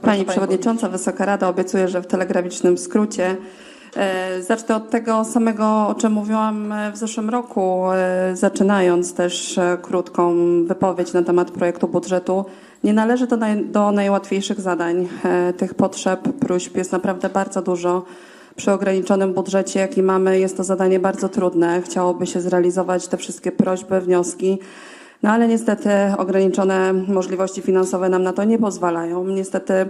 proszę Pani Przewodnicząca, Wysoka Rada, obiecuję, że w telegraficznym skrócie. E, Zacznę od tego samego, o czym mówiłam e, w zeszłym roku, e, zaczynając też krótką wypowiedź na temat projektu budżetu. Nie należy do, naj, do najłatwiejszych zadań. Tych potrzeb, próśb jest naprawdę bardzo dużo. Przy ograniczonym budżecie, jaki mamy, jest to zadanie bardzo trudne. Chciałoby się zrealizować te wszystkie prośby, wnioski. No ale niestety ograniczone możliwości finansowe nam na to nie pozwalają. Niestety,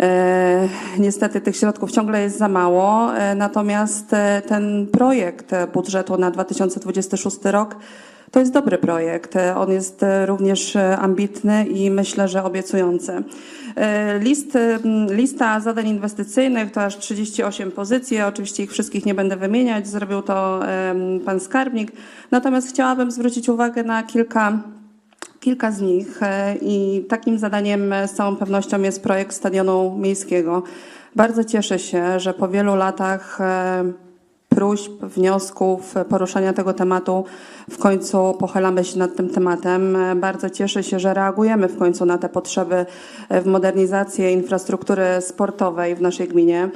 e, niestety tych środków ciągle jest za mało, e, natomiast e, ten projekt budżetu na 2026 rok to jest dobry projekt. On jest e, również e, ambitny i myślę, że obiecujący. E, List, lista zadań inwestycyjnych to aż 38 pozycji. Oczywiście ich wszystkich nie będę wymieniać, zrobił to pan skarbnik. Natomiast chciałabym zwrócić uwagę na kilka Kilka z nich i takim zadaniem z całą pewnością jest projekt stadionu miejskiego. Bardzo cieszę się, że po wielu latach próśb, wniosków, e, poruszania tego tematu w końcu pochylamy się nad tym tematem. E, Bardzo cieszę się, że reagujemy w końcu na te potrzeby e, w modernizację infrastruktury sportowej w naszej gminie.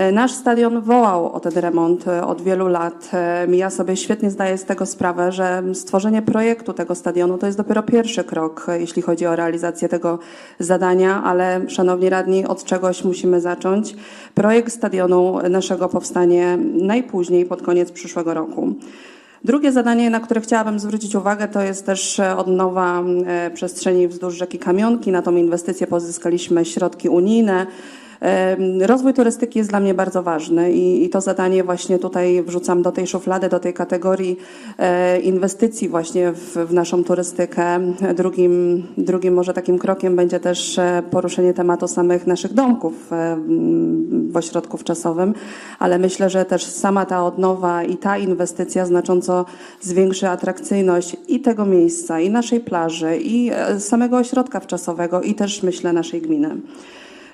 E, Nasz stadion wołał o ten remont e, od wielu lat. E, Ja sobie świetnie zdaję z tego sprawę, że stworzenie projektu tego stadionu to jest dopiero pierwszy krok, jeśli chodzi o realizację tego zadania, ale szanowni radni, od czegoś musimy zacząć. Projekt stadionu naszego powstanie najpóźniej pod koniec przyszłego roku. Drugie zadanie, na które chciałabym zwrócić uwagę, to jest też odnowa przestrzeni wzdłuż rzeki Kamionki. Na tą inwestycję pozyskaliśmy środki unijne. Rozwój turystyki jest dla mnie bardzo ważny i, i to zadanie właśnie tutaj wrzucam do tej szuflady, do tej kategorii e, inwestycji właśnie w, w naszą turystykę. Drugim, drugim może takim krokiem będzie też e, poruszenie tematu samych naszych domków e, w ośrodku wczasowym, ale myślę, że też sama ta odnowa i ta inwestycja znacząco zwiększy atrakcyjność i tego miejsca, i naszej plaży, i samego ośrodka wczasowego, i też myślę naszej gminy.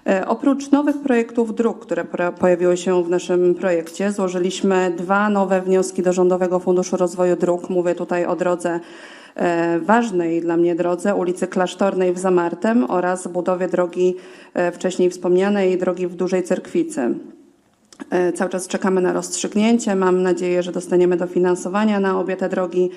E, Oprócz nowych projektów dróg, które pojawiły się w naszym projekcie, złożyliśmy dwa nowe wnioski do Rządowego Funduszu Rozwoju Dróg. Mówię tutaj o drodze e, ważnej dla mnie drodze ulicy Klasztornej w Zamartem oraz budowie drogi e, wcześniej wspomnianej drogi w Dużej Cerkwicy. E, Cały czas czekamy na rozstrzygnięcie. Mam nadzieję, że dostaniemy dofinansowania na obie te drogi.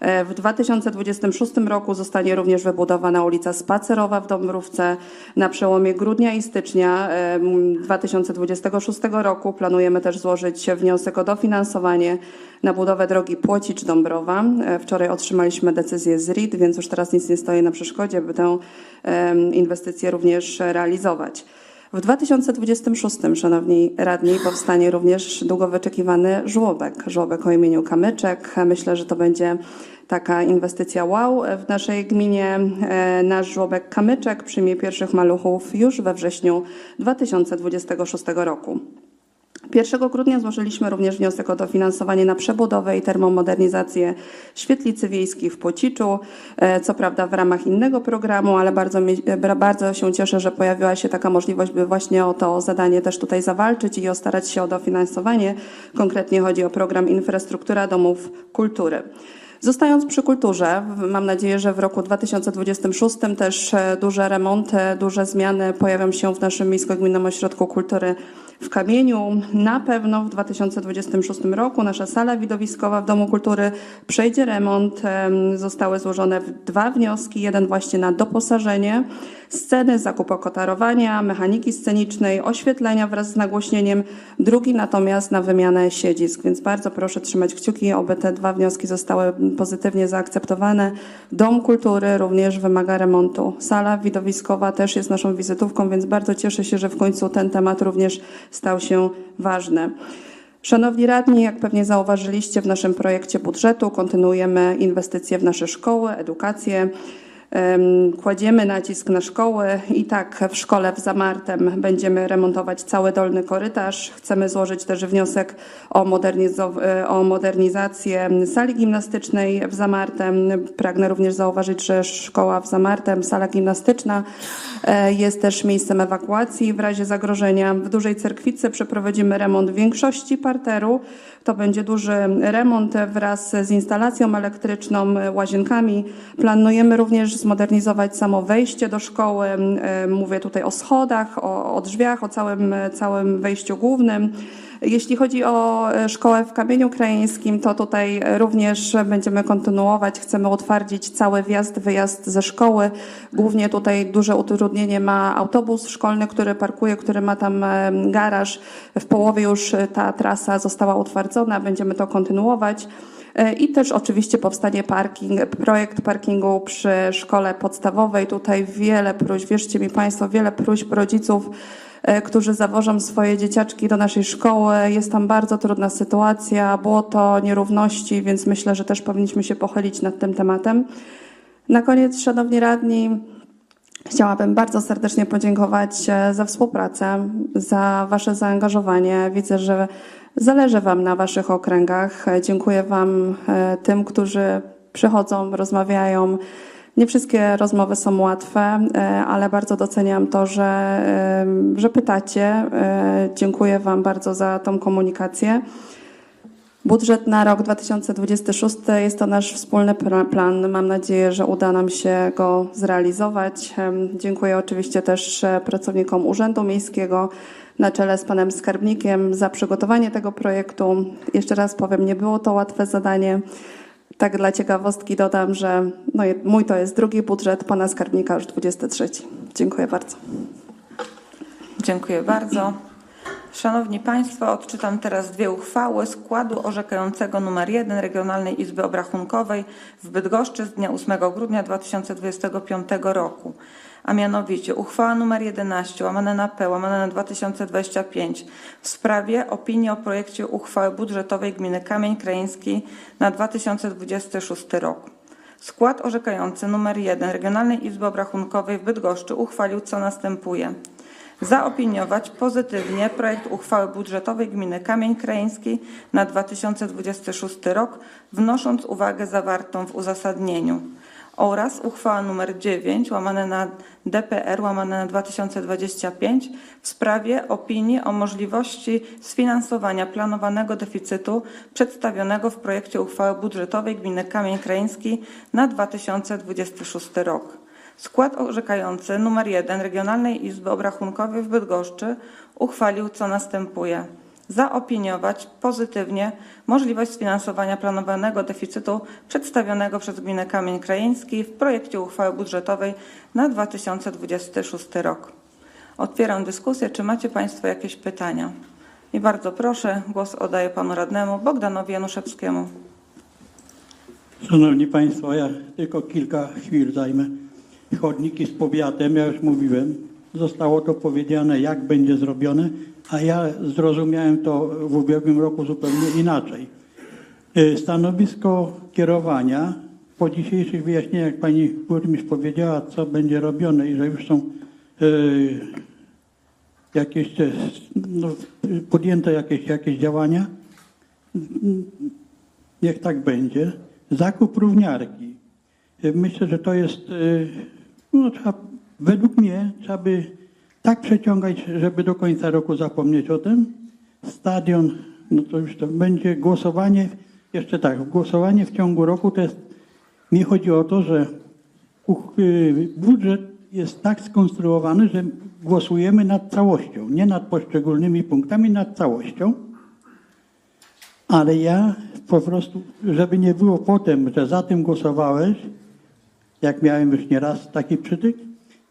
E, W 2026 roku zostanie również wybudowana ulica Spacerowa w Dąbrówce. Na przełomie grudnia i stycznia e, m, 2026 roku planujemy też złożyć wniosek o dofinansowanie na budowę drogi Płocicz-Dąbrowa. E, Wczoraj otrzymaliśmy decyzję z RID, więc już teraz nic nie stoi na przeszkodzie, by tę inwestycję również realizować. W 2026, szanowni radni, powstanie również długo wyczekiwany żłobek. Żłobek o imieniu Kamyczek. Myślę, że to będzie taka inwestycja wow w naszej gminie. E, Nasz żłobek Kamyczek przyjmie pierwszych maluchów już we wrześniu 2026 roku. 1 grudnia złożyliśmy również wniosek o dofinansowanie na przebudowę i termomodernizację świetlicy wiejskiej w Płociczu. E, Co prawda w ramach innego programu, ale bardzo, bardzo się cieszę, że pojawiła się taka możliwość, by właśnie o to zadanie też tutaj zawalczyć i starać się o dofinansowanie. Konkretnie chodzi o program Infrastruktura Domów Kultury. Zostając przy kulturze, mam nadzieję, że w roku 2026 też e, duże remonty, duże zmiany pojawią się w naszym Miejsko-Gminnym Ośrodku Kultury w Kamieniu. Na pewno w 2026 roku nasza sala widowiskowa w Domu Kultury przejdzie remont. Em, Zostały złożone dwa wnioski, jeden właśnie na doposażenie sceny, zakup okotarowania, mechaniki scenicznej, oświetlenia wraz z nagłośnieniem, drugi natomiast na wymianę siedzisk, więc bardzo proszę trzymać kciuki, oby te dwa wnioski zostały pozytywnie zaakceptowane. Dom Kultury również wymaga remontu. Sala widowiskowa też jest naszą wizytówką, więc bardzo cieszę się, że w końcu ten temat również stał się ważny. Szanowni radni, jak pewnie zauważyliście w naszym projekcie budżetu, kontynuujemy inwestycje w nasze szkoły, edukację. Em, Kładziemy nacisk na szkoły i tak w szkole w Zamartem będziemy remontować cały dolny korytarz. Chcemy złożyć też wniosek o, e, o modernizację sali gimnastycznej w Zamartem. Pragnę również zauważyć, że szkoła w Zamartem, sala gimnastyczna e, jest też miejscem ewakuacji w razie zagrożenia. W Dużej Cerkwicy przeprowadzimy remont większości parteru. To będzie duży remont wraz z instalacją elektryczną, łazienkami. Planujemy również zmodernizować samo wejście do szkoły. E, Mówię tutaj o schodach, o, o drzwiach, o całym, całym wejściu głównym. Jeśli chodzi o e, szkołę w Kamieniu Krajeńskim, to tutaj również będziemy kontynuować. Chcemy utwardzić cały wjazd, wyjazd ze szkoły. Głównie tutaj duże utrudnienie ma autobus szkolny, który parkuje, który ma tam e, garaż. W połowie już ta trasa została utwardzona, będziemy to kontynuować. E, I też oczywiście powstanie parking, projekt parkingu przy szkole podstawowej. Tutaj wiele próśb, wierzcie mi Państwo, wiele próśb rodziców, e, którzy zawożą swoje dzieciaczki do naszej szkoły. Jest tam bardzo trudna sytuacja, błoto, nierówności, więc myślę, że też powinniśmy się pochylić nad tym tematem. Na koniec, Szanowni Radni, Chciałabym bardzo serdecznie podziękować e, za współpracę, za Wasze zaangażowanie. Widzę, że zależy Wam na Waszych okręgach. E, Dziękuję Wam, e, tym, którzy przychodzą, rozmawiają. Nie wszystkie rozmowy są łatwe, e, ale bardzo doceniam to, że, e, że pytacie. E, Dziękuję Wam bardzo za tą komunikację. Budżet na rok 2026 jest to nasz wspólny plan. Mam nadzieję, że uda nam się go zrealizować. Dziękuję oczywiście też pracownikom Urzędu Miejskiego na czele z panem skarbnikiem za przygotowanie tego projektu. Jeszcze raz powiem, nie było to łatwe zadanie. Tak dla ciekawostki dodam, że no, mój to jest drugi budżet, pana skarbnika już 23. Dziękuję bardzo. Dziękuję bardzo. Szanowni Państwo, odczytam teraz dwie uchwały składu orzekającego nr 1 Regionalnej Izby Obrachunkowej w Bydgoszczy z dnia 8 grudnia 2025 roku. A mianowicie uchwała nr 11 łamane na P łamane na 2025 w sprawie opinii o projekcie uchwały budżetowej gminy Kamień Krajeński na 2026 rok. Skład orzekający nr 1 Regionalnej Izby Obrachunkowej w Bydgoszczy uchwalił co następuje zaopiniować pozytywnie projekt uchwały budżetowej gminy Kamień Krajeński na 2026 rok, wnosząc uwagę zawartą w uzasadnieniu oraz uchwała nr 9 łamane na DPR łamane na 2025 w sprawie opinii o możliwości sfinansowania planowanego deficytu przedstawionego w projekcie uchwały budżetowej gminy Kamień Krajeński na 2026 rok. Skład orzekający nr 1 Regionalnej Izby Obrachunkowej w Bydgoszczy uchwalił co następuje. Zaopiniować pozytywnie możliwość sfinansowania planowanego deficytu przedstawionego przez gminę Kamień Krajeński w projekcie uchwały budżetowej na 2026 rok. Otwieram dyskusję. Czy macie Państwo jakieś pytania? I bardzo proszę, głos oddaję panu radnemu Bogdanowi Januszewskiemu. Szanowni Państwo, ja tylko kilka chwil zajmę. Chodniki z powiatem, ja już mówiłem, zostało to powiedziane, jak będzie zrobione, a ja zrozumiałem to w ubiegłym roku zupełnie inaczej. Y, Stanowisko kierowania po dzisiejszych wyjaśnieniach pani burmistrz powiedziała, co będzie robione i że już są y, jakieś no, podjęte jakieś, jakieś działania. Niech tak będzie. Zakup równiarki. Y, Myślę, że to jest, no, trzeba, według mnie trzeba by tak przeciągać, żeby do końca roku zapomnieć o tym. Stadion, no to już to będzie głosowanie, jeszcze tak, głosowanie w ciągu roku to jest, mi chodzi o to, że y, budżet jest tak skonstruowany, że głosujemy nad całością, nie nad poszczególnymi punktami, nad całością. Ale ja po prostu, żeby nie było potem, że za tym głosowałeś, jak miałem już nieraz taki przytyk,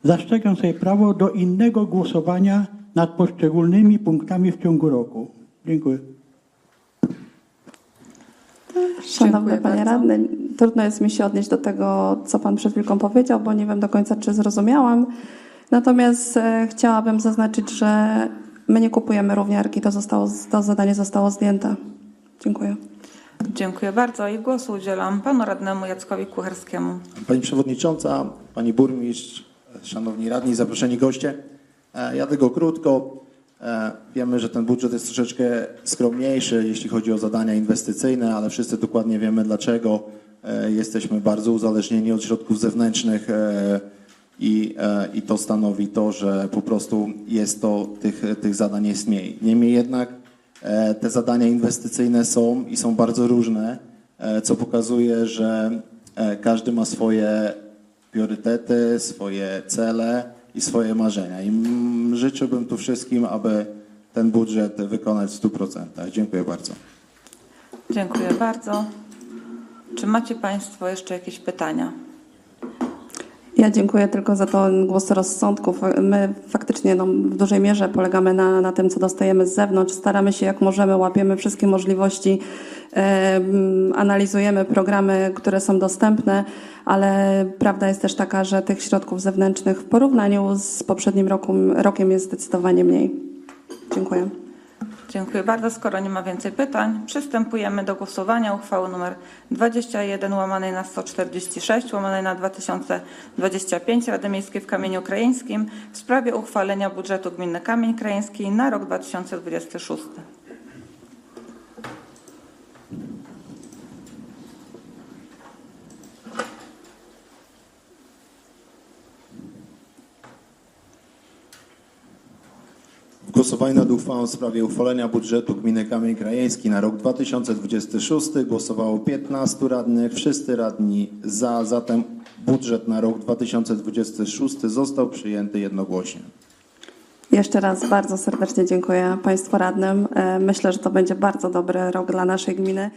zaszczekam sobie prawo do innego głosowania nad poszczególnymi punktami w ciągu roku. Dziękuję. Szanowny Dziękuję Panie bardzo. Radny, trudno jest mi się odnieść do tego, co Pan przed chwilką powiedział, bo nie wiem do końca, czy zrozumiałam. Natomiast e, chciałabym zaznaczyć, że my nie kupujemy równiarki, to, zostało, to zadanie zostało zdjęte. Dziękuję. Dziękuję bardzo i głosu udzielam panu radnemu Jackowi Kucharskiemu. Pani Przewodnicząca, Pani Burmistrz, Szanowni Radni, zaproszeni goście. E, Ja tylko krótko. E, Wiemy, że ten budżet jest troszeczkę skromniejszy, jeśli chodzi o zadania inwestycyjne, ale wszyscy dokładnie wiemy dlaczego. E, Jesteśmy bardzo uzależnieni od środków zewnętrznych i, i to stanowi to, że po prostu jest to, tych, tych zadań jest mniej. Niemniej jednak te zadania inwestycyjne są i są bardzo różne, co pokazuje, że każdy ma swoje priorytety, swoje cele i swoje marzenia. I życzyłbym tu wszystkim, aby ten budżet wykonać w 100%. Dziękuję bardzo. Dziękuję bardzo. Czy macie Państwo jeszcze jakieś pytania? Ja dziękuję tylko za ten głos rozsądku. Fa- My faktycznie no, w dużej mierze polegamy na, na tym, co dostajemy z zewnątrz. Staramy się jak możemy, łapiemy wszystkie możliwości, em, analizujemy programy, które są dostępne, ale prawda jest też taka, że tych środków zewnętrznych w porównaniu z poprzednim roku, rokiem jest zdecydowanie mniej. Dziękuję. Dziękuję bardzo. Skoro nie ma więcej pytań, przystępujemy do głosowania uchwały nr 21 łamanej na 146 łamanej na 2025 Rady Miejskiej w Kamieniu Krajeńskim w sprawie uchwalenia budżetu gminy Kamień Krajeński na rok 2026. W głosowaniu nad uchwałą w sprawie uchwalenia budżetu gminy Kamień Krajeński na rok 2026 głosowało 15 radnych, wszyscy radni za, zatem budżet na rok 2026 został przyjęty jednogłośnie. Jeszcze raz bardzo serdecznie dziękuję Państwu radnym. E, Myślę, że to będzie bardzo dobry rok dla naszej gminy.